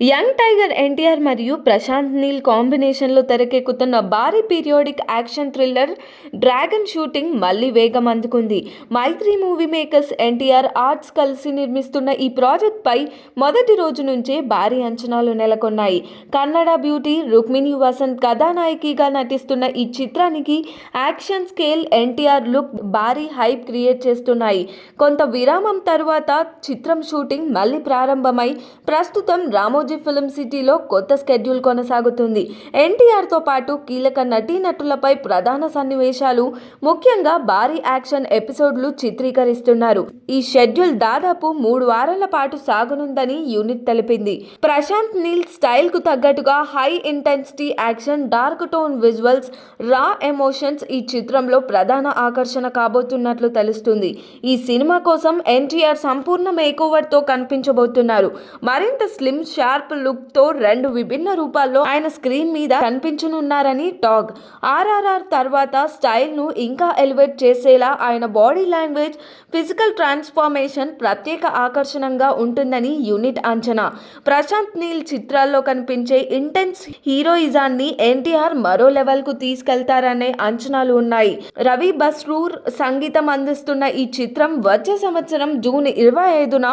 Young tiger NTR మరియు ప్రశాంత్ నీల్ కాంబినేషన్లో తెరకెక్కుతున్న భారీ periodic action thriller Dragon shooting మళ్ళీ వేగం అందుకుంది. Mythri movie makers NTR arts కలిసి నిర్మిస్తున్న ఈ ప్రాజెక్ట్పై మొదటి రోజు నుంచే భారీ అంచనాలు నెలకొన్నాయి. కన్నడ బ్యూటీ రుక్మిణి వసంత్ కథానాయకిగా నటిస్తున్న ఈ చిత్రానికి యాక్షన్ స్కేల్ ఎన్టీఆర్ లుక్ భారీ హైప్ క్రియేట్ చేస్తున్నాయి. కొంత విరామం తరువాత చిత్రం షూటింగ్ మళ్ళీ ప్రారంభమై ప్రస్తుతం రామోజీ ఫిల్మ్ సిటీలో కొత్త స్కెడ్యూల్ కొనసాగుతుంది. ఎన్టీఆర్తో పాటు కీలక నటీనటులపై ప్రధాన సన్నివేశాలు ముఖ్యంగా భారీ యాక్షన్ ఎపిసోడ్లు చిత్రీకరిస్తున్నారు. ఈ షెడ్యూల్ దాదాపు మూడు వారాల పాటు సాగనుందని యూనిట్ తెలిపింది. ప్రశాంత్ నీల్ స్టైల్కు తగ్గట్టుగా high intensity action dark tone visuals raw emotions ఈ చిత్రంలో ప్రధాన ఆకర్షణ కాబోతున్నట్లు తెలుస్తుంది. ఈ సినిమా కోసం ఎన్టీఆర్ సంపూర్ణ మేకోవర్తో కనిపించబోతున్నారు. మరింత స్లిమ్ షార్ప్ లుక్తో రెండు విభిన్న రూపాల్లో ఆయన స్క్రీన్ మీద కనిపించనున్నారని టాక్ ఆర్ఆర్ఆర్ తర్వాత స్టైల్ను ఇంకా ఎలివేట్ చేసేలా ఆయన బాడీ లాంగ్వేజ్ ఫిజికల్ ట్రాన్స్ఫార్మేషన్ ప్రత్యేక ఆకర్షణంగా ఉంటుందని యూనిట్ అంచనా. ప్రశాంత్ నీల్ చిత్రాల్లో కనిపించే ఇంటెన్స్ హీరోయిజాన్ని ఎన్టీఆర్ మరో లెవెల్కు తీసుకెళ్తారనే అంచనాలు ఉన్నాయి. రవి బస్రూర్ సంగీతం అందిస్తున్న ఈ చిత్రం వచ్చే సంవత్సరం జూన్ ఇరవై ఐదున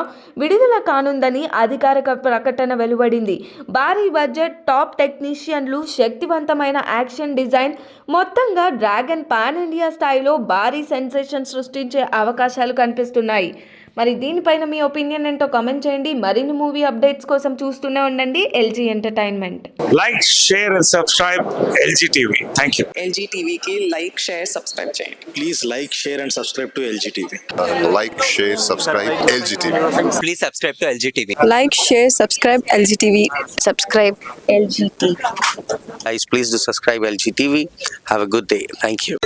విడుదల కానుందని అధికారిక ప్రకటన వెలువడింది. భారీ బడ్జెట్ టాప్ టెక్నీషియన్లు శక్తివంతమైన యాక్షన్ డిజైన్ మొత్తంగా డ్రాగన్ పాన్ ఇండియా స్థాయిలో భారీ సెన్సేషన్ సృష్టించే అవకాశాలు కనిపిస్తున్నాయి. మరి దీనిపైన మీ ఒపీనియన్ ఏంటో కామెంట్ చేయండి. మరిన్ని మూవీ అప్డేట్స్ కోసం చూస్తూనే ఉండండి. LG entertainment like share and subscribe LG TV thank you LG టీవీకి లైక్ షేర్ సబ్స్క్రైబ్ చేయండి. Please like share and subscribe to LG TV like share subscribe LG TV please subscribe to LG TV like share subscribe LG TV subscribe LG TV guys please do subscribe LG TV have a good day thank you